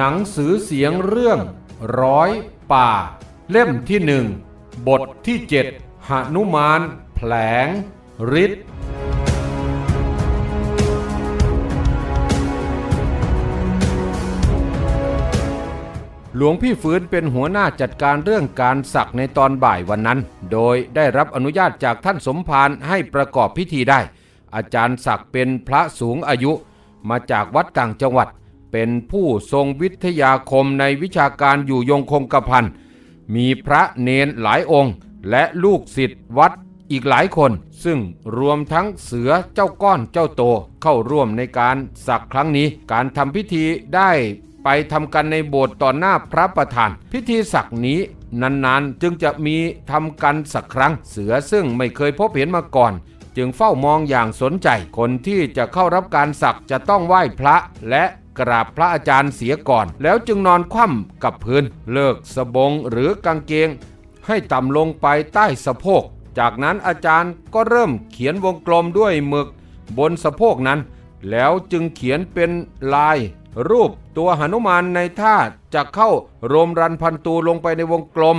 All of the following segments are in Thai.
หนังสือเสียงเรื่อง ร้อยป่า เล่มที่หนึ่งบทที่เจ็ดหนุมาน แผลงฤทธิ์หลวงพี่ฟื้นเป็นหัวหน้าจัดการเรื่องการสักในตอนบ่ายวันนั้น โดยได้รับอนุญาตจากท่านสมภารให้ประกอบพิธีได้ อาจารย์ศักเป็นพระสูงอายุมาจากวัดต่างจังหวัด เป็นผู้ทรงวิทยาคมในวิชาการอยู่ยงคงกระพันมีพระเนนหลายองค์ และลูกศิษย์วัดอีกหลายคน ซึ่งรวมทั้งเสือเจ้าก้อนเจ้าโตเข้าร่วมในการสักครั้งนี้ การทำพิธีได้ไปทำกันในโบสถ์ต่อหน้าพระประธาน พิธีสักนี้นานๆ จึงจะมีทำกันสักครั้ง เสือซึ่งไม่เคยพบเห็นมาก่อน จึงเฝ้ามองอย่างสนใจ คนที่จะเข้ารับการสักจะต้องไหว้พระและ กราบพระอาจารย์เสียก่อน แล้วจึงนอนคว่ำกับพื้น เลิกสบงหรือกางเกง ให้ต่ำลงไปใต้สะโพก จากนั้นอาจารย์ก็เริ่มเขียนวงกลมด้วยหมึก บนสะโพกนั้น แล้วจึงเขียนเป็นลาย รูปตัวหนุมานในท่าจะเข้าโรมรันพันตูลงไปในวงกลม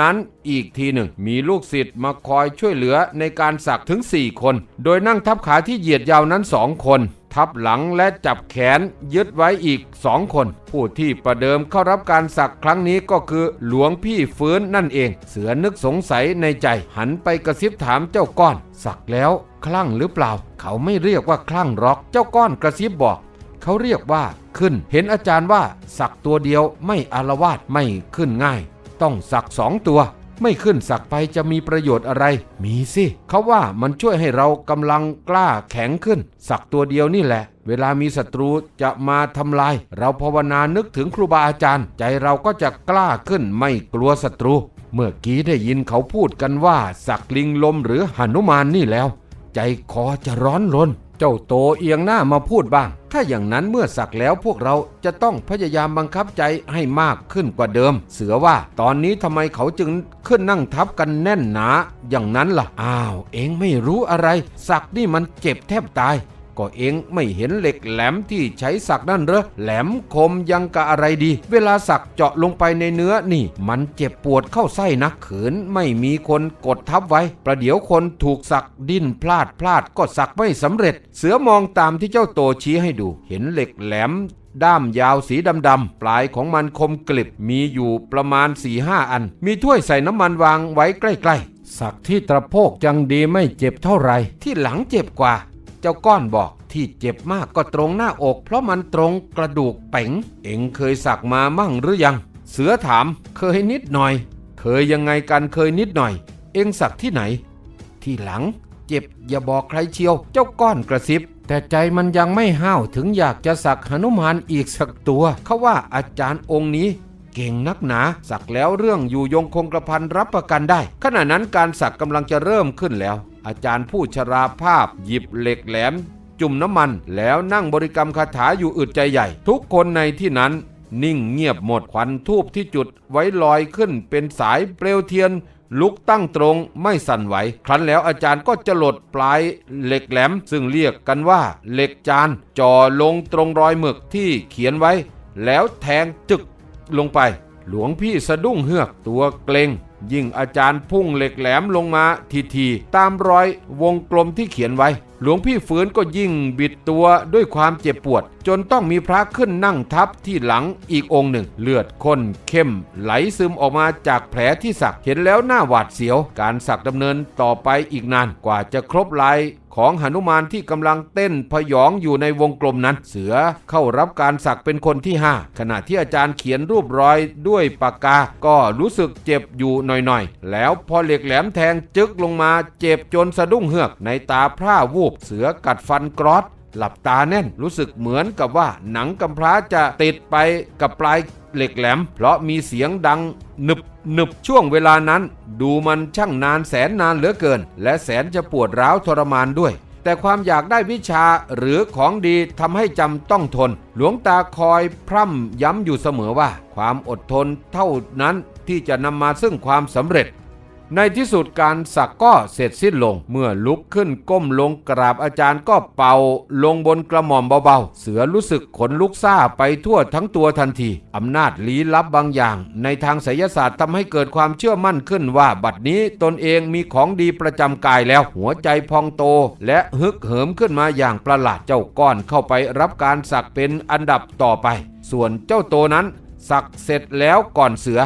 นั้นอีกทีหนึ่งมีลูกศิษย์มาคอยช่วยเหลือในการสักถึง 4 คน โดยนั่งทับขาที่เหยียดยาวนั้นสองคน ทับหลังและจับแขนยึดไว้อีกสองคน ผู้ที่ประเดิมเข้ารับการสักครั้งนี้ก็คือหลวงพี่ฟื้นนั่นเอง เสือนึกสงสัยในใจ หันไปกระซิบถามเจ้าก้อน สักแล้วคลั่งหรือเปล่า เขาไม่เรียกว่าคลั่งหรอกเจ้าก้อนกระซิบบอกเขาเรียกว่าขึ้น เห็นอาจารย์ว่าสักตัวเดียวไม่อารวาสไม่ขึ้นง่าย ต้องสักสองตัว ไม่ขึ้นสักไปจะมีประโยชน์อะไร มีสิเขาว่ามันช่วยให้เรากำลังกล้าแข็งขึ้น สักตัวเดียวนี่แหละ เวลามีศัตรูจะมาทำลาย เราภาวนานึกถึงครูบาอาจารย์ ใจเราก็จะกล้าขึ้นไม่กลัวศัตรู เมื่อกี้ได้ยินเขาพูดกันว่า สักลิงลมหรือหนุมานนี่แล้ว ใจคอจะร้อนรน เจ้าโตเอียงหน้ามาพูดบ้าง ถ้าอย่างนั้นเมื่อสักแล้วพวกเราจะต้องพยายามบังคับใจให้มากขึ้นกว่าเดิม เสือว่า ตอนนี้ทำไมเขาจึงขึ้นนั่งทับกันแน่นหนา อย่างนั้นล่ะ อ้าว เองไม่รู้อะไร สักนี่มันเจ็บแทบตาย ก็เองไม่เห็นเหล็กแหลมที่ใช้สักนั่นเหรอแหลมคมยังกะอะไรดี เวลาสักเจาะลงไปในเนื้อนี่ มันเจ็บปวดเข้าไส้นักขืนไม่มีคนกดทับไว้ ประเดี๋ยวคนถูกสักดิ้นพลาดพลาดก็สักไม่สำเร็จ เสือมองตามที่เจ้าโตชี้ให้ดู เห็นเหล็กแหลมด้ามยาวสีดำๆ ปลายของมันคมกลิบ มีอยู่ประมาณ4ีห้าอัน มีถ้วยใส่น้ำมันวางไว้ใกล้ ๆ สักที่ตะโพกยังดีไม่เจ็บเท่าไหร่ ที่หลังเจ็บกว่า เจ้าก้อนบอกที่เจ็บมากก็ตรงหน้าอก เพราะมันตรงกระดูกเป๋ง เอ็งเคยสักมามั่งหรือยัง เสือถาม เคยนิดหน่อย เคยยังไงกันเคยนิดหน่อย เอ็งสักที่ไหน ที่หลัง เจ็บอย่าบอกใครเชียว เจ้าก้อนกระซิบ แต่ใจมันยังไม่ห้าวถึงอยากจะสักหนุมานอีกสักตัว เขาว่าอาจารย์องค์นี้เก่งนักหนา สักแล้วเรื่องอยู่ยงคงกระพันรับประกันได้ ขณะนั้นการสักกำลังจะเริ่มขึ้นแล้ว อาจารย์ผู้ชราภาพ หยิบเหล็กแหลม จุ่มน้ำมัน แล้วนั่งบริกรรมคาถาอยู่อึดใจใหญ่ ทุกคนในที่นั้น นิ่งเงียบหมดควันทูบที่จุดไว้ลอยขึ้นเป็นสายเปลวเทียนลุกตั้งตรงไม่สั่นไหว ครั้นแล้วอาจารย์ก็จะหลดปลายเหล็กแหลม ซึ่งเรียกกันว่าเหล็กจานจ่อลงตรงรอยหมึกที่เขียนไว้ แล้วแทงจึกลงไป หลวงพี่สะดุ้งเฮือกตัวเกรง ยิ่งอาจารย์พุ่งเหล็กแหลมลงมาทีๆตามรอยวงกลมที่เขียนไว้ หลวงพี่ฝืนก็ยิ่งบิดตัวด้วยความเจ็บปวด จนต้องมีพระขึ้นนั่งทับที่หลังอีกองค์หนึ่ง เลือดข้นเข้ม ไหลซึมออกมาจากแผลที่สักเห็นแล้วหน้าหวาดเสียว การสักดำเนินต่อไปอีกนานกว่าจะครบลาย ของหนุมานที่กำลังเต้นพยองอยู่ในวงกลมนั้น เสือเข้ารับการสักเป็นคนที่ 5 ขณะที่อาจารย์เขียนรูปรอยด้วยปากกา ก็รู้สึกเจ็บอยู่หน่อยๆ แล้วพอเหล็กแหลมแทงจึกลงมาเจ็บจนสะดุ้งเฮือกในตาพร่าวูบเสือกัดฟันกรอดหลับตาแน่นรู้สึกเหมือนกับว่าหนังกำพร้าจะติดไปกับปลายเหล็กแหลม เพราะมีเสียงดังหนึบ หนึบช่วงเวลานั้น ดูมันช่างนานแสนนานเหลือเกิน และแสนจะปวดร้าวทรมานด้วย แต่ความอยากได้วิชาหรือของดีทำให้จำต้องทน หลวงตาคอยพร่ำย้ำอยู่เสมอว่า ความอดทนเท่านั้นที่จะนำมาซึ่งความสำเร็จ ในที่สุดการสักก็เสร็จสิ้นลง เมื่อลุกขึ้นก้มลงกราบอาจารย์ก็เป่าลงบนกระหม่อมเบาๆ เสือรู้สึกขนลุกซาไปทั่วทั้งตัวทันที อำนาจลี้ลับบางอย่าง ในทางไสยศาสตร์ทำให้เกิดความเชื่อมั่นขึ้นว่าบัดนี้ตนเองมีของดีประจำกายแล้วหัวใจพองโต และฮึกเหิมขึ้นมาอย่างประหลาดเจ้าก้อนเข้าไปรับการสักเป็นอันดับต่อไป ส่วนเจ้าโตนั้นสักเสร็จแล้วก่อนเสือ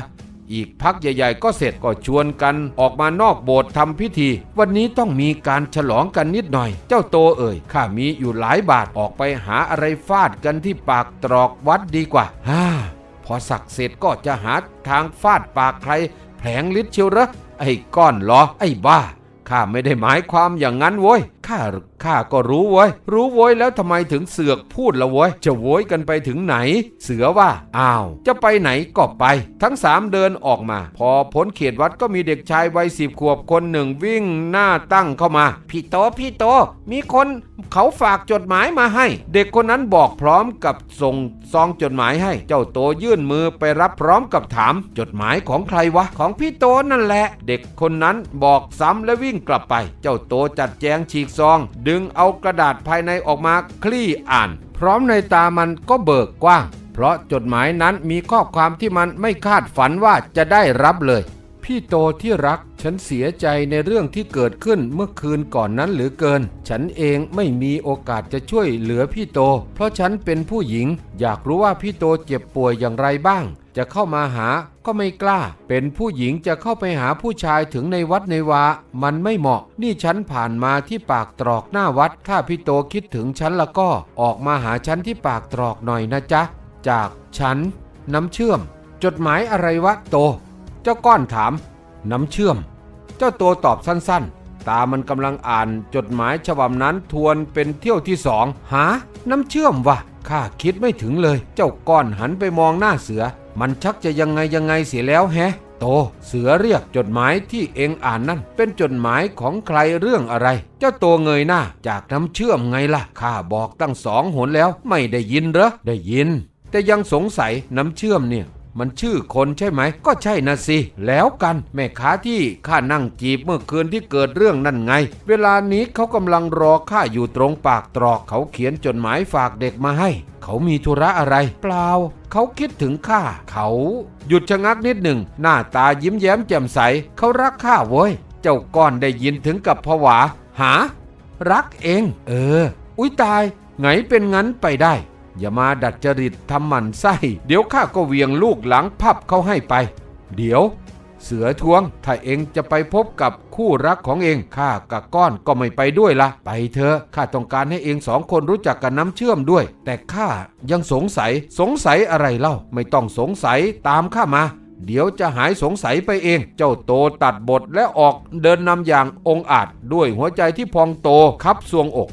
อีกพักใหญ่ ๆ ก็เสร็จก็ชวนกันออกมานอกโบสถ์ทำพิธี วันนี้ต้องมีการฉลองกันนิดหน่อย เจ้าโตเอ่ยข้ามีอยู่หลายบาทออกไปหาอะไรฟาดกันที่ปากตรอกวัดดีกว่าฮ่าพอสักเสร็จก็จะหาทางฟาดปากใครแผลงฤทธิ์เชียวเหรอไอ้ก้อนเหรอไอ้บ้าข้าไม่ได้หมายความอย่างนั้นโว้ยข้า ข้าก็รู้เว้ย รู้โว้ยแล้วทำไมถึงเสือกพูดละโว้ย จะโว้ยกันไปถึงไหน เสือว่า อ้าว จะไปไหนก็ไป ทั้งสามเดินออกมา พอพ้นเขตวัดก็มีเด็กชายวัยสิบขวบคนหนึ่งวิ่งหน้าตั้งเข้ามา พี่โต พี่โต มีคนเขาฝากจดหมายมาให้ เด็กคนนั้นบอกพร้อมกับส่งซองจดหมายให้ เจ้าโตยื่นมือไปรับพร้อมกับถาม จดหมายของใครวะ ของพี่โตนั่นแหละ เด็กคนนั้นบอกซ้ำและวิ่งกลับไป เจ้าโตจัดแจงฉีกซองดึึงเอากระดาษภายในออกมาคลี่อ่าน พร้อมในตามันก็เบิกกว้าง เพราะจดหมายนั้นมีข้อความที่มันไม่คาดฝันว่าจะได้รับเลย พี่โตที่รัก ฉันเสียใจในเรื่องที่เกิดขึ้นเมื่อคืนก่อนนั้นเหลือเกิน ฉันเองไม่มีโอกาสจะช่วยเหลือพี่โต เพราะฉันเป็นผู้หญิง อยากรู้ว่าพี่โตเจ็บป่วยอย่างไรบ้าง จะเข้ามาหาก็ไม่กล้า เป็นผู้หญิงจะเข้าไปหาผู้ชายถึงในวัดในวา มันไม่เหมาะ นี่ฉันผ่านมาที่ปากตรอกหน้าวัด ถ้าพี่โตคิดถึงฉันแล้วก็ออกมาหาฉันที่ปากตรอกหน่อยนะจ๊ะ จากฉัน น้ำเชื่อม จดหมายอะไรวะโต เจ้าก้อนถาม น้ำเชื่อม เจ้าตัวตอบสั้นๆ ตามันกำลังอ่านจดหมายฉบับนั้นทวนเป็นเที่ยวที่สอง หา น้ำเชื่อมวะข้าคิดไม่ถึงเลย เจ้าก้อนหันไปมองหน้าเสือ มันชักจะยังไงยังไงเสียแล้วแฮะ โต เสือเรียกจดหมายที่เองอ่านนั่น เป็นจดหมายของใครเรื่องอะไร เจ้าตัวเงยหน้า จากน้ำเชื่อมไงล่ะข้าบอกตั้งสองหนแล้ว ไม่ได้ยินเหรอได้ยิน แต่ยังสงสัยน้ำเชื่อมเนี่ย มันชื่อคนใช่ไหม ก็ใช่นะสิ แล้วกันแม่ค้าที่ข้านั่งจีบเมื่อคืนที่เกิดเรื่องนั่นไง เวลานี้เขากำลังรอข้าอยู่ตรงปากตรอกเขาเขียนจดหมายฝากเด็กมาให้ เขามีธุระอะไร เปล่า เขาคิดถึงข้า เขาหยุดชะงักนิดหนึ่ง หน้าตายิ้มแย้มแจ่มใส เขารักข้าเว้ย เจ้าก้อนได้ยินถึงกับผวา หา รักเอง เออ อุ้ยตาย ไงเป็นงั้นไปได้ อย่ามาดัดจริตทำหมันไส้ เดี๋ยวข้าก็เวียงลูกหลังพับเขาให้ไป เดี๋ยวเสือทวง ถ้าเองจะไปพบกับคู่รักของเองข้ากับก้อนก็ไม่ไปด้วยละไปเถอะข้าต้องการให้เองสองคนรู้จักกันน้ำเชื่อมด้วย แต่ข้ายังสงสัยสงสัยอะไรเล่า ไม่ต้องสงสัยตามข้ามา เดี๋ยวจะหายสงสัยไปเอง เจ้าโตตัดบทและออกเดินนำอย่างองอาจด้วยหัวใจที่พองโตคับซวงอก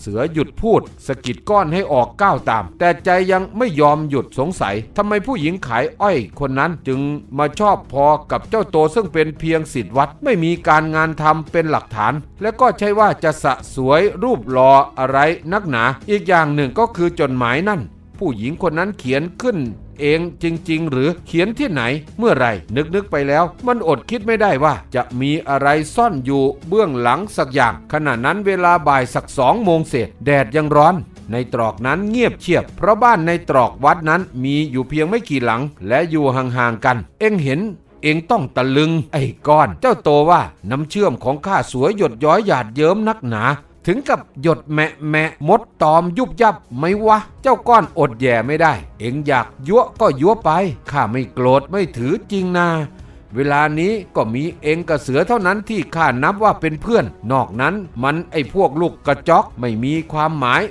เสือหยุดพูดสะกิดก้อนให้ออกก้าวตาม แต่ใจยังไม่ยอมหยุดสงสัยทำไมผู้หญิงขายอ้อยคนนั้นจึงมาชอบพอกับเจ้าโตซึ่งเป็นเพียงสิทธิวัดไม่มีการงานทำเป็นหลักฐาน และก็ใช่ว่าจะสะสวยรูปหล่ออะไรนักหนา อีกอย่างหนึ่งก็คือจดหมายนั่น ผู้หญิงคนนั้นเขียนขึ้น เองจริง ๆ หรือเขียนที่ไหน เมื่อไรนึกๆไปแล้ว มันอดคิดไม่ได้ว่า จะมีอะไรซ่อนอยู่เบื้องหลังสักอย่าง ขณะนั้นเวลาบ่ายสักสองโมงเศษแดดยังร้อนในตรอกนั้นเงียบเชียบ เพราะบ้านในตรอกวัดนั้นมีอยู่เพียงไม่กี่หลัง และอยู่ห่างๆกัน เอ็งเห็น เองต้องตะลึง ไอ้ก้อน เจ้าโตว่าน้ำเชื่อมของข้าสวยหยดย้อยหยาดเยิ้มนักหนา ถึงกับหยดแมะแมะมดตอมยุบยับไหม่วะ เจ้าก้อนอดแย่ไม่ได้ เอ็งอยากยั่วก็ยั่วไป ข้าไม่โกรธไม่ถือจริงนาเวลานี้ก็มีเองกับเสือเท่านั้นที่ข้านับว่าเป็นเพื่อน นอกนั้นมันไอ้พวกลูกกระจอกไม่มีความหมาย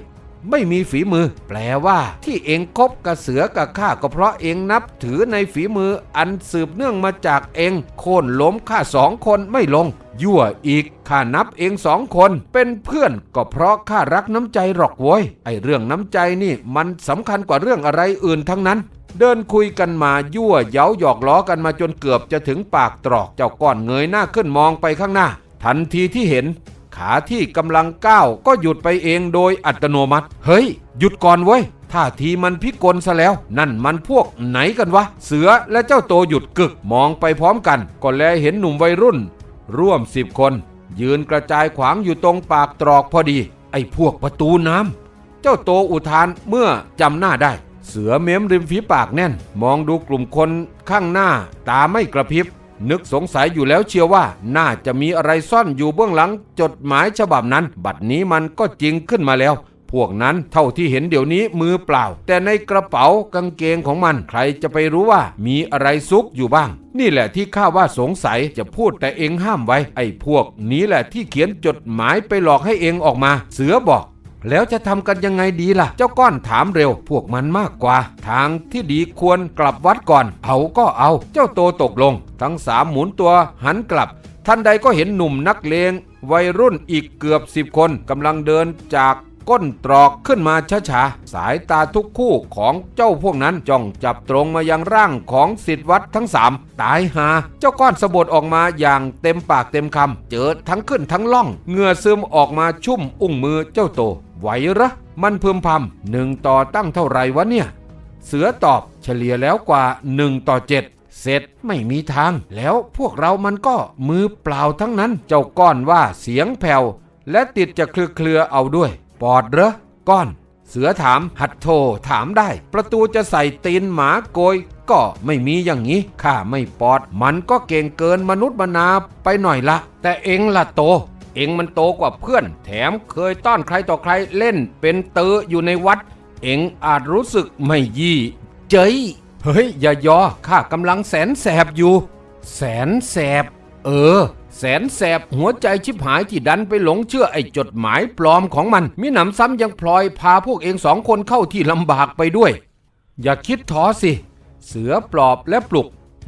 ไม่มีฝีมือ แปลว่าที่เองคบกับเสือกับข้าก็เพราะเองนับถือในฝีมืออันสืบเนื่องมาจากเองโค่นล้มข้าสองคนไม่ลง ยั่วอีกข้านับเองสองคน เป็นเพื่อนก็เพราะข้ารักน้ำใจหรอกโว้ยไอเรื่องน้ำใจนี่มันสำคัญกว่าเรื่องอะไรอื่นทั้งนั้นเดินคุยกันมายั่วเย้าหยอกล้อกันมาจนเกือบจะถึงปากตรอกเจ้าก้อนเงยหน้าขึ้นมองไปข้างหน้า ทันทีที่เห็น ขาที่กำลังก้าวก็หยุดไปเองโดยอัตโนมัติ เฮ้ย หยุดก่อนเว้ยท่าทีมันพิกลซะแล้ว นั่นมันพวกไหนกันวะ เสือและเจ้าโตหยุดกึกมองไปพร้อมกัน ก็แลเห็นหนุ่มวัยรุ่น ร่วมสิบคน ยืนกระจายขวางอยู่ตรงปากตรอกพอดี ไอ้พวกประตูน้ำเจ้าโตอุทานเมื่อจำหน้าได้ เสือเม้มริมฝีปากแน่น มองดูกลุ่มคนข้างหน้า ตาไม่กระพริบ นึกสงสัยอยู่แล้วเชียวว่า น่าจะมีอะไรซ่อนอยู่เบื้องหลังจดหมายฉบับนั้น บัดนี้มันก็จริงขึ้นมาแล้ว พวกนั้นเท่าที่เห็นเดี๋ยวนี้มือเปล่า แต่ในกระเป๋ากางเกงของมัน ใครจะไปรู้ว่ามีอะไรซุกอยู่บ้าง นี่แหละที่ข้าว่าสงสัยจะพูดแต่เองห้ามไว้ ไอ้พวกนี้แหละที่เขียนจดหมายไปหลอกให้เองออกมา เสือบอก แล้วจะทำกันยังไงดีล่ะ เจ้าก้อนถามเร็ว พวกมันมากกว่า ทางที่ดีควรกลับวัดก่อน เอาก็เอา เจ้าโตตกลง ทั้งสามหมุนตัวหันกลับ ท่านใดก็เห็นหนุ่มนักเลง วัยรุ่นอีกเกือบสิบคนกำลังเดินจากก้นตรอกขึ้นมาช้าๆ สายตาทุกคู่ของเจ้าพวกนั้นจ้องจับตรงมายังร่างของสิทธิวัดทั้งสามตายหา เจ้าก้อนสะบดออกมาอย่างเต็มปากเต็มคำ เจอทั้งขึ้นทั้งล่อง เหงื่อซึมออกมาชุ่มอุ้งมือเจ้าโต ไหวหรอมันพึมพำหนึ่งต่อตั้งเท่าไหรวะเนี่ย เสือตอบเฉลี่ยแล้วกว่า1ต่อ7เสร็จไม่มีทาง แล้วพวกเรามันก็มือเปล่าทั้งนั้น เจ้าก้อนว่าเสียงแผ่วและติดจะเคลือเคลือๆเอาด้วย ปอดเหรอก้อน เสือถามหัดโทถามได้ ประตูจะใส่ตีนหมาโกย ก็ไม่มีอย่างนี้ข้าไม่ปอด มันก็เก่งเกินมนุษย์มนาไปหน่อยละ แต่เองล่ะโต เองมันโตกว่าเพื่อน แถมเคยต้อนใครต่อใครเล่นเป็นเตออยู่ในวัด เองอาจรู้สึกไม่ยี่เจยเฮ้ย อย่ายอข้ากำลังแสนแสบอยู่ แสนแสบ เออ แสนแสบหัวใจชิบหายที่ดันไปหลงเชื่อไอ้จดหมายปลอมของมัน มิหนำซ้ำยังพลอยพาพวกเองสองคนเข้าที่ลำบากไปด้วย อย่าคิดท้อสิ เสือปลอบและปลุก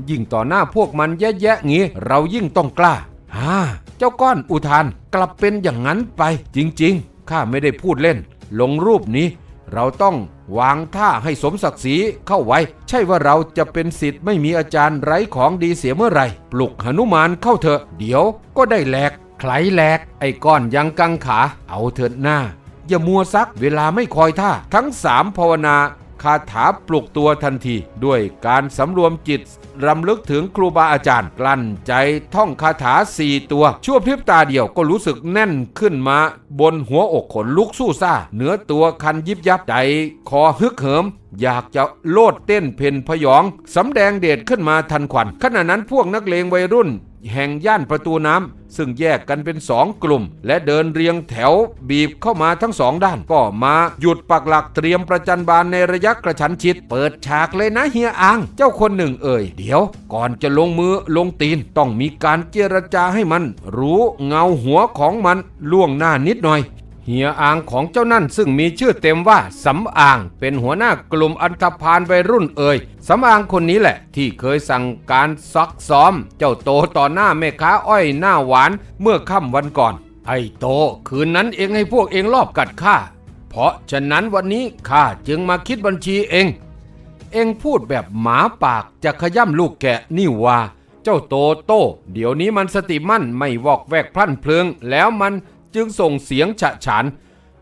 ยิ่งต่อหน้าพวกมันแย่ๆงี้ เรายิ่งต้องกล้า ฮ่าเจ้าก้อนอุทานกลับเป็นอย่างนั้นไป จริงๆข้าไม่ได้พูดเล่น ลงรูปนี้ เราต้องวางท่าให้สมศักดิ์ศรีเข้าไว้ ใช่ว่าเราจะเป็นสิทธิ์ไม่มีอาจารย์ไร้ของดีเสียเมื่อไหร่ ปลุกหนุมานเข้าเถอะเดี๋ยวก็ได้แหลกใครแหลก ไอ้ก้อนยังกังขา เอาเถิดหน้า อย่ามัวซักเวลาไม่คอยท่า ทั้งสามภาวนา คาถาปลุกตัวทันที ด้วยการสำรวมจิตรำลึกถึงครูบาอาจารย์ กลั้นใจท่องคาถาสี่ตัว ชั่วพริบตาเดียวก็รู้สึกแน่นขึ้นมา บนหัวอกขนลุกสู้ซ่าเนื้อตัวคันยิบยับใจคอฮึกเหิม อยากจะโลดเต้นเพนพยองสำแดงเดชขึ้นมาทันควันขณะนั้นพวกนักเลงวัยรุ่น แห่งย่านประตูน้ำซึ่งแยกกันเป็นสองกลุ่ม และเดินเรียงแถวบีบเข้ามาทั้งสองด้าน ก็มาหยุดปักหลักเตรียมประจันบานในระยะกระชั้นชิด เปิดฉากเลยนะเฮียอัง เจ้าคนหนึ่งเอ่ย เดี๋ยว ก่อนจะลงมือลงตีน ต้องมีการเจรจาให้มัน รู้เงาหัวของมันล่วงหน้านิดหน่อย เฮียอางของเจ้านั่นซึ่งมีชื่อเต็มว่าสำอางเป็นหัวหน้ากลุ่มอันธพาลวัยรุ่นเอ่ยสำอางคนนี้แหละ ที่เคยสั่งการซักซ้อม เจ้าโตต่อหน้าแม่ค้าอ้อยหน้าหวานเมื่อค่ำวันก่อน ไอ้โตคืนนั้นเองให้พวกเองรอบกัดข้าเพราะฉะนั้นวันนี้ข้าจึงมาคิดบัญชีเอง เองพูดแบบหมาปากจะขย่ำลูกแกะนี่ว่า เจ้าโตโตเดี๋ยวนี้มันสติมั่นไม่วอกแวกพลั้นเพลิงแล้วมัน จึงส่งเสียงฉะฉาน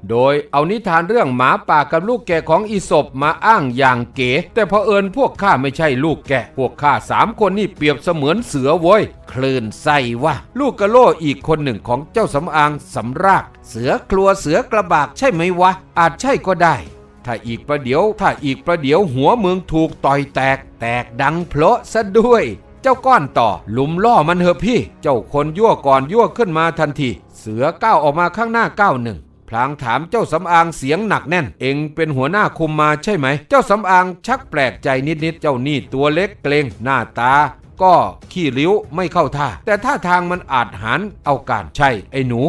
โดยเอานิทานเรื่องหมาป่ากับลูกแกะของอีศบมาอ้างอย่างเก๋ แต่เผอิญพวกข้าไม่ใช่ลูกแกะ พวกข้าสามคนนี่เปรียบเสมือนเสือโว้ย คลื่นไส้วะลูกกะโลอีกคนหนึ่งของเจ้าสำอางสำราก เสือกลัวเสือกระบากใช่ไหมวะ อาจใช่ก็ได้ ถ้าอีกประเดี๋ยว ถ้าอีกประเดี๋ยวหัวเมืองถูกต่อยแตก แตกดังเพลาะซะด้วย เจ้าก้อนต่อหลุมล่อมันเหอะพี่ เจ้าคนยั่วก่อนยั่วขึ้นมาทันที เสือก้าวออกมาข้างหน้าก้าวหนึ่งพลางถามเจ้าสำอางเสียงหนักแน่น เองเป็นหัวหน้าคุมมาใช่ไหม เจ้าสำอางชักแปลกใจนิดๆ เจ้านี่ตัวเล็กเกรงหน้าตา ก็ขี้ริ้วไม่เข้าท่า แต่ท่าทางมันอาจหันเอาการใช่ไอ้หนู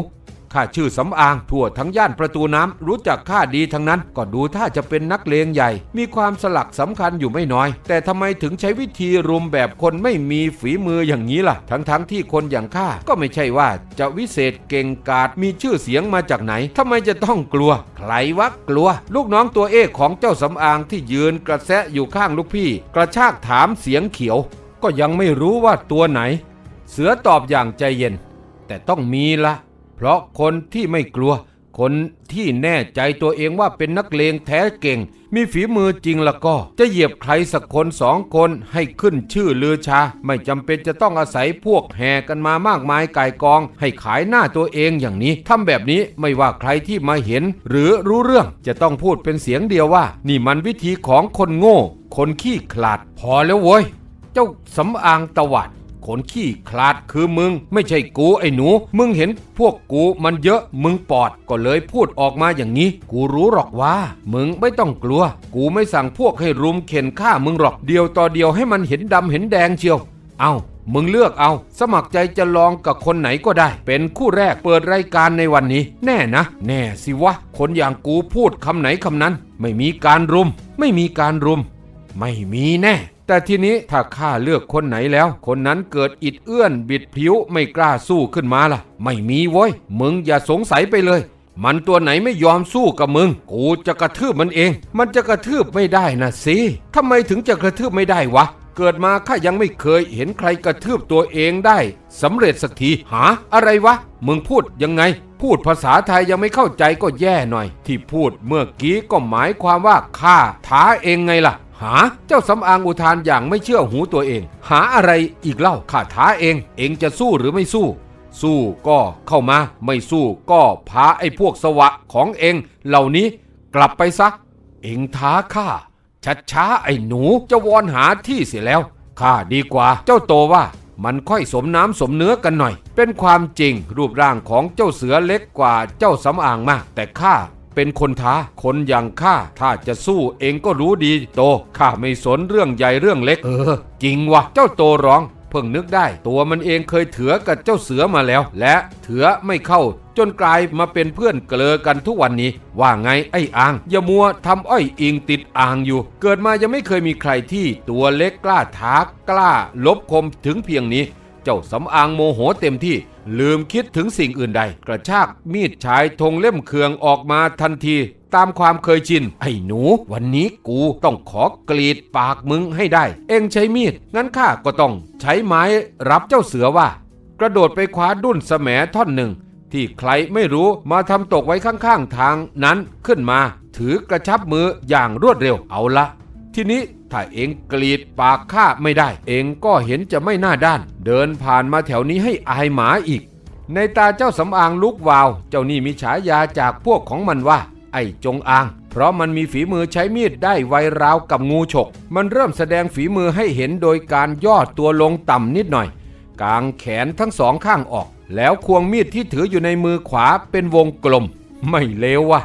ข้าชื่อสำอางทั่วทั้งย่านประตูน้ำรู้จักข้าดีทั้งนั้น ก็ดูถ้าจะเป็นนักเลงใหญ่ มีความสลักสำคัญอยู่ไม่น้อย แต่ทำไมถึงใช้วิธีรุมแบบคนไม่มีฝีมืออย่างนี้ล่ะ ทั้งๆทที่คนอย่างข้าก็ไม่ใช่ว่าจะวิเศษเก่งกาจมีชื่อเสียงมาจากไหนทำไมจะต้องกลัว ใครวะกลัว ลูกน้องตัวเอกของเจ้าสำอางที่ยืนกระแซะอยู่ข้างลูกพี่ กระชากถามเสียงเขียว ก็ยังไม่รู้ว่าตัวไหน เสือตอบอย่างใจเย็น แต่ต้องมีละ เพราะคนที่ไม่กลัว คนที่แน่ใจตัวเองว่าเป็นนักเลงแท้เก่ง มีฝีมือจริงแล้วก็ จะเหยียบใครสักคนสองคนให้ขึ้นชื่อลือชา ไม่จำเป็นจะต้องอาศัยพวกแห่กันมามากมายก่ายกอง ให้ขายหน้าตัวเองอย่างนี้ทำแบบนี้ไม่ว่าใครที่มาเห็น หรือรู้เรื่องจะต้องพูดเป็นเสียงเดียวว่า นี่มันวิธีของคนโง่ คนขี้ขลาด พอแล้วเว้ย เจ้าสำอางตวัด คนขี้คลาดคือมึง ไม่ใช่กูไอ้หนู มึงเห็นพวกกูมันเยอะมึงปอดก็เลยพูดออกมาอย่างนี้ กูรู้หรอกว่า มึงไม่ต้องกลัว กูไม่สั่งพวกให้รุมเข็นฆ่ามึงหรอกเดียวต่อเดียวให้มันเห็นดำเห็นแดงเชียว เอามึงเลือกเอา สมัครใจจะลองกับคนไหนก็ได้ เป็นคู่แรกเปิดรายการในวันนี้ แน่นะ แน่สิวะ คนอย่างกูพูดคำไหนคำนั้น ไม่มีการรุม ไม่มีการรุม ไม่มีแน่ แต่ทีนี้ถ้าข้าเลือกคนไหนแล้ว คนนั้นเกิดอิดเอื้อนบิดผิวไม่กล้าสู้ขึ้นมาล่ะ ไม่มีโว้ย มึงอย่าสงสัยไปเลย มันตัวไหนไม่ยอมสู้กับมึง กูจะกระทืบมันเอง มันจะกระทืบไม่ได้นะสิทำไมถึงจะกระทืบไม่ได้วะ เกิดมาข้ายังไม่เคยเห็นใครกระทืบตัวเองได้สำเร็จสักทีหา อะไรวะ มึงพูดยังไงพูดภาษาไทยยังไม่เข้าใจก็แย่หน่อย ที่พูดเมื่อกี้ก็หมายความว่าข้าท้าเองไงล่ะ หาเจ้าสำอางอุทานอย่างไม่เชื่อหูตัวเอง หาอะไรอีกเล่าข้าท้าเอง เองจะสู้หรือไม่สู้ สู้ก็เข้ามา ไม่สู้ก็พาไอ้พวกสวะของเอง เหล่านี้กลับไปซะ เองท้าข้าชัดช้าไอ้หนูจะวอนหาที่เสียแล้วข้าดีกว่าเจ้าโตว่ามันค่อยสมน้ำสมเนื้อกันหน่อย เป็นความจริงรูปร่างของเจ้าเสือเล็กกว่าเจ้าสำอางมาก แต่ข้า เป็นคนท้า คนอย่างข้าถ้าจะสู้เองก็รู้ดี โตข้าไม่สนเรื่องใหญ่เรื่องเล็ก เออ จริงวะเจ้าโตร้อง เพิ่งนึกได้ ตัวมันเองเคยเถือกับเจ้าเสือมาแล้ว และเถือไม่เข้า จนกลายมาเป็นเพื่อนเกลอกันทุกวันนี้ ว่าไงไอ้อ่างอย่ามัวทำอ้อยอิงติดอ่างอยู่ เกิดมายังไม่เคยมีใครที่ตัวเล็กกล้าท้ากล้าลบคมถึงเพียงนี้เจ้าสำอางโมโหเต็มที่ ลืมคิดถึงสิ่งอื่นใด กระชากมีดชายธงเล่มเคืองออกมาทันที ตามความเคยชิน ไอ้หนู วันนี้กูต้องขอกรีดปากมึงให้ได้ เอ็งใช้มีด งั้นข้าก็ต้อง ใช้ไม้รับเจ้าเสือว่า กระโดดไปคว้าดุ้นแสมท่อนหนึ่ง ที่ใครไม่รู้มาทำตกไว้ข้างๆทางนั้นขึ้นมา ถือกระชับมืออย่างรวดเร็วเอาละทีนี้ ถ้าเองกรีดปากข้าไม่ได้ เองก็เห็นจะไม่น่าด้าน เดินผ่านมาแถวนี้ให้อายหมาอีก ในตาเจ้าสำอางลุกวาว เจ้านี่มีฉายาจากพวกของมันว่า ไอ้จงอาง เพราะมันมีฝีมือใช้มีดได้ไวราวกับงูฉก มันเริ่มแสดงฝีมือให้เห็นโดยการย่อตัวลงต่ำนิดหน่อย กางแขนทั้งสองข้างออก แล้วควงมีดที่ถืออยู่ในมือขวาเป็นวงกลม ไม่เลววะ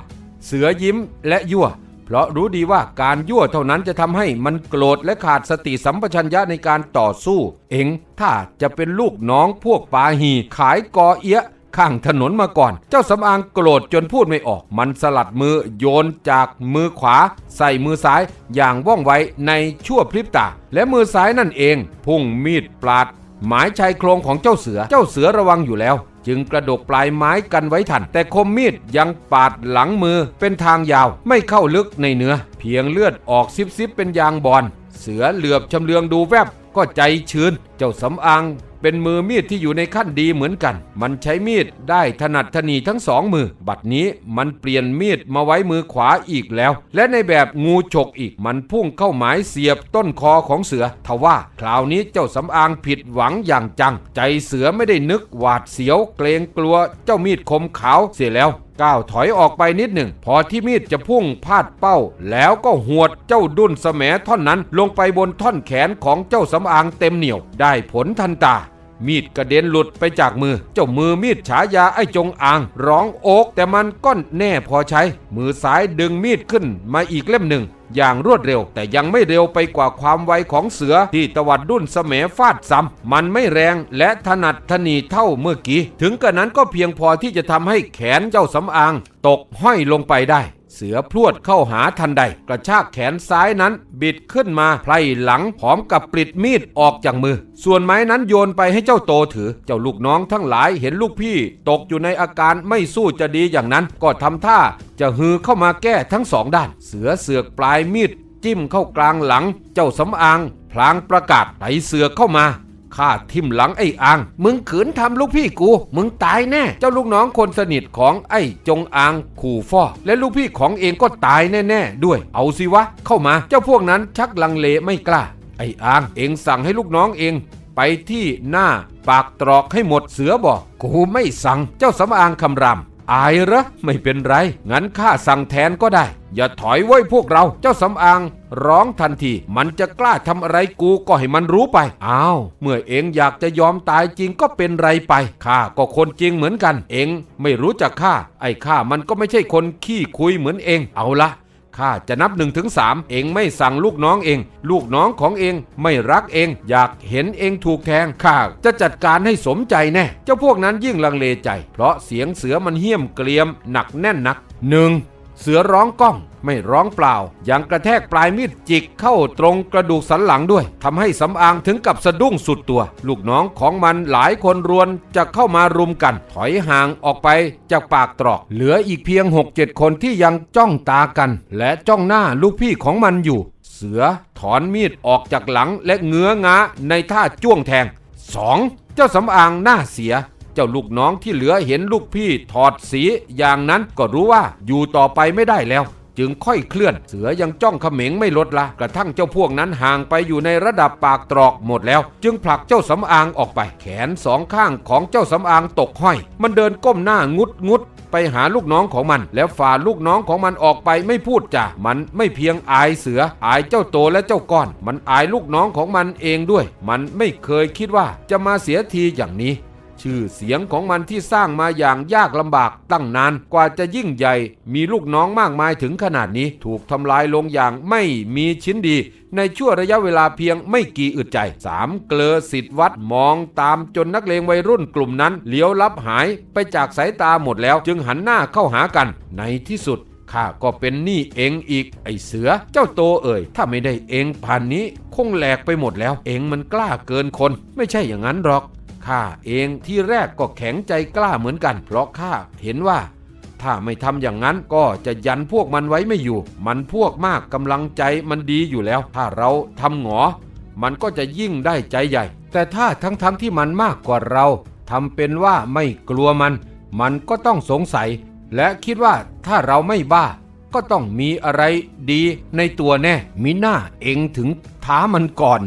เสือยิ้มและยั่ว เพราะรู้ดีว่าการยั่วเท่านั้นจะทำให้มันโกรธและขาดสติสัมปชัญญะในการต่อสู้ เองถ้าจะเป็นลูกน้องพวกปาหีขายกอเอียะข้างถนนมาก่อน เจ้าสำอางโกรธจนพูดไม่ออก มันสลัดมือโยนจากมือขวา ใส่มือซ้ายอย่างว่องไวในชั่วพริบตา และมือซ้ายนั่นเอง พุ่งมีดปลาด หมายชายโครงของเจ้าเสือ เจ้าเสือระวังอยู่แล้ว จึงกระดกปลายไม้กันไว้ทัน แต่คมมีดยังปาดหลังมือเป็นทางยาวไม่เข้าลึกในเนื้อ เพียงเลือดออกซิบซิบเป็นยางบอลเสือเหลือบชำเลืองดูแวบก็ใจชื้น เจ้าสำอาง เป็นมือมีดที่อยู่ในขั้นดีเหมือนกัน มันใช้มีดได้ถนัดถนีทั้งสองมือ บัดนี้มันเปลี่ยนมีดมาไว้มือขวาอีกแล้ว และในแบบงูฉกอีกมันพุ่งเข้าหมายเสียบต้นคอของเสือ ทว่าคราวนี้เจ้าสำอางผิดหวังอย่างจัง ใจเสือไม่ได้นึกหวาดเสียวเกรงกลัวเจ้ามีดคมขาวเสียแล้วก้าวถอยออกไปนิดหนึ่ง พอที่มีดจะพุ่งพลาดเป้า แล้วก็หวดเจ้าดุนแสมท่อนนั้น ลงไปบนท่อนแขนของเจ้าสำอางเต็มเหนียว ได้ผลทันตา มีดกระเด็นหลุดไปจากมือ เจ้ามือมีดฉายาไอ้จงอาง ร้องโอกแต่มันก้อนแน่พอใช้ มือซ้ายดึงมีดขึ้นมาอีกเล่มหนึ่ง อย่างรวดเร็ว แต่ยังไม่เร็วไปกว่าความไวของเสือที่ตวัดดุนเสมฟาดซ้ำมันไม่แรงและถนัดทนีเท่าเมื่อกี้ ถึงกระนั้นก็เพียงพอที่จะทำให้แขนเจ้าสำอาง ตกห้อยลงไปได้ เสือพรวดเข้าหาทันใด กระชากแขนซ้ายนั้นบิดขึ้นมาไพลหลังพร้อมกับปลิดมีดออกจากมือ ส่วนไม้นั้นโยนไปให้เจ้าโตถือ เจ้าลูกน้องทั้งหลายเห็นลูกพี่ ตกอยู่ในอาการไม่สู้จะดีอย่างนั้น ก็ทำท่าจะฮือเข้ามาแก้ทั้งสองด้าน เสือเสือกปลายมีดจิ้มเข้ากลางหลัง เจ้าสำอางพลางประกาศไหลเสือกเข้ามา ข้าทิมหลังไอ้อางมึงขืนทำลูกพี่กู มึงตายแน่ เจ้าลูกน้องคนสนิทของไอ้จงอางขู่ฟ่อและลูกพี่ของเองก็ตายแน่ ๆ ด้วย เอาสิวะ เข้ามา เจ้าพวกนั้นชักลังเลไม่กล้า ไอ้อางเองสั่งให้ลูกน้องเอง ไปที่หน้าปากตรอกให้หมดเสือบอกกูไม่สั่ง เจ้าสำอางคำราม อายเหรอไม่เป็นไร งั้นข้าสั่งแทนก็ได้ อย่าถอยไว้พวกเรา เจ้าสำอาง ร้องทันที มันจะกล้าทำอะไรกูก็ให้มันรู้ไป อ้าว เมื่อเองอยากจะยอมตายจริงก็เป็นไรไปข้าก็คนจริงเหมือนกัน เองไม่รู้จักข้า ไอ้ข้ามันก็ไม่ใช่คนขี้คุยเหมือนเอง เอาละ ข้าจะนับหนึ่งถึงสามเองไม่สั่งลูกน้องเอง ลูกน้องของเองไม่รักเอง อยากเห็นเองถูกแทงข้าจะจัดการให้สมใจแน่ เจ้าพวกนั้นยิ่งลังเลใจ เพราะเสียงเสือมันเหี้ยมเกรียมหนักแน่นนักหนึ่งเสือร้องก้อง ไม่ร้องเปล่า ยังกระแทกปลายมีดจิกเข้าตรงกระดูกสันหลังด้วยทำให้สำอางถึงกับสะดุ้งสุดตัว ลูกน้องของมันหลายคนรวนจะเข้ามารุมกัน ถอยห่างออกไปจากปากตรอก เหลืออีกเพียง 6-7 คนที่ยังจ้องตากัน และจ้องหน้าลูกพี่ของมันอยู่ เสือถอนมีดออกจากหลังและเงื้องาในท่าจ้วงแทง 2. เจ้าสำอางหน้าเสียเจ้าลูกน้องที่เหลือเห็นลูกพี่ถอดสีอย่างนั้นก็รู้ว่าอยู่ต่อไปไม่ได้แล้ว จึงค่อยเคลื่อน เสือยังจ้องเขม็งไม่ลดละ กระทั่งเจ้าพวกนั้นห่างไปอยู่ในระดับปากตรอกหมดแล้ว จึงผลักเจ้าสำอางออกไป แขนสองข้างของเจ้าสำอางตกห้อย มันเดินก้มหน้างุดงุดไปหาลูกน้องของมัน แล้วฝ่าลูกน้องของมันออกไปไม่พูดจ้ะมันไม่เพียงอายเสือ อายเจ้าโตและเจ้าก้อน มันอายลูกน้องของมันเองด้วย มันไม่เคยคิดว่าจะมาเสียทีอย่างนี้ ชื่อเสียงของมันที่สร้างมาอย่างยากลำบากตั้งนานกว่าจะยิ่งใหญ่ มีลูกน้องมากมายถึงขนาดนี้ ถูกทำลายลงอย่างไม่มีชิ้นดี ในช่วระยะเวลาเพียงไม่กี่อึดใจสามเกลอสิทธิ์วัดมองตามจนนักเลงวัยรุ่นกลุ่มนั้นเลี้ยวลับหายไปจากสายตาหมดแล้ว จึงหันหน้าเข้าหากัน ในที่สุดข้าก็เป็นหนี้เองอีก ไอเสือ เจ้าโตเอ่ย ถ้าไม่ได้เองผ่านนี้ คงแหลกไปหมดแล้ว เองมันกล้าเกินคน ไม่ใช่อย่างนั้นหรอก ข้าเองที่แรกก็แข็งใจกล้าเหมือนกัน เพราะข้าเห็นว่า ถ้าไม่ทำอย่างนั้นก็จะยันพวกมันไว้ไม่อยู่ มันพวกมากกำลังใจมันดีอยู่แล้ว ถ้าเราทำหงอ มันก็จะยิ่งได้ใจใหญ่ แต่ถ้าทั้งๆทที่มันมากกว่าเราทำเป็นว่าไม่กลัวมัน มันก็ต้องสงสัย และคิดว่าถ้าเราไม่บ้า ก็ต้องมีอะไรดีในตัวแน่ มีหน้าเองถึงท้ามันก่อน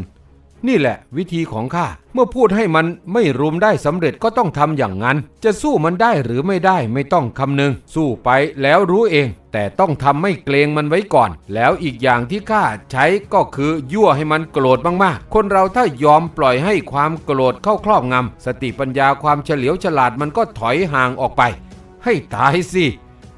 นี่แหละ วิธีของข้า เมื่อพูดให้มันไม่รุมได้สำเร็จก็ต้องทำอย่างนั้น จะสู้มันได้หรือไม่ได้ไม่ต้องคำนึง สู้ไปแล้วรู้เอง แต่ต้องทำไม่เกรงมันไว้ก่อน แล้วอีกอย่างที่ข้าใช้ก็คือยั่วให้มันโกรธมากๆ คนเราถ้ายอมปล่อยให้ความโกรธเข้าครอบงำสติปัญญาความเฉลียวฉลาดมันก็ถอยห่างออกไป ให้ตายสิ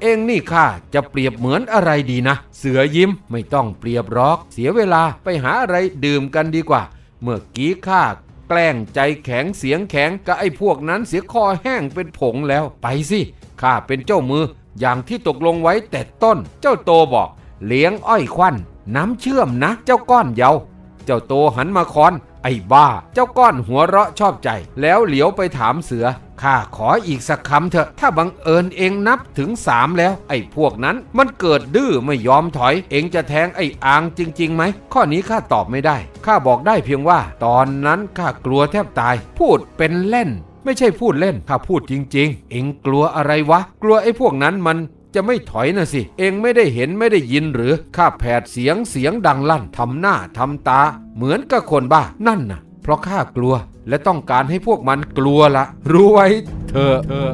เองนี่ข้าจะเปรียบเหมือนอะไรดีนะ เสือยิ้มไม่ต้องเปรียบหรอก เสียเวลาไปหาอะไรดื่มกันดีกว่า เมื่อกี้ข้าแกล้งใจแข็งเสียงแข็งกับไอ้พวกนั้นเสียคอแห้งเป็นผงแล้วไปสิข้าเป็นเจ้ามืออย่างที่ตกลงไว้แต่ต้น เจ้าโตบอก เลี้ยงอ้อยควัน น้ำเชื่อมนะ เจ้าก้อนเยาเจ้าโตหันมาคอน ไอ้บ้า เจ้าก้อนหัวเราะชอบใจ แล้วเหลียวไปถามเสือ ข้าขออีกสักคำเถอะ ถ้าบังเอิญเองนับถึงสามแล้ว ไอ้พวกนั้นมันเกิดดื้อไม่ยอมถอย เองจะแทงไอ้อางจริงๆไหม ข้อนี้ข้าตอบไม่ได้ ข้าบอกได้เพียงว่า ตอนนั้นข้ากลัวแทบตาย พูดเป็นเล่น ไม่ใช่พูดเล่น ข้าพูดจริง ๆ เองกลัวอะไรวะ กลัวไอ้พวกนั้นมัน จะไม่ถอยนะสิ เองไม่ได้เห็นไม่ได้ยินหรือข้าแผดเสียงเสียงดังลั่นทำหน้าทำตา เหมือนกับคนบ้านั่นน่ะ เพราะข้ากลัวและต้องการให้พวกมันกลัวละรู้ไว้เธอเธอ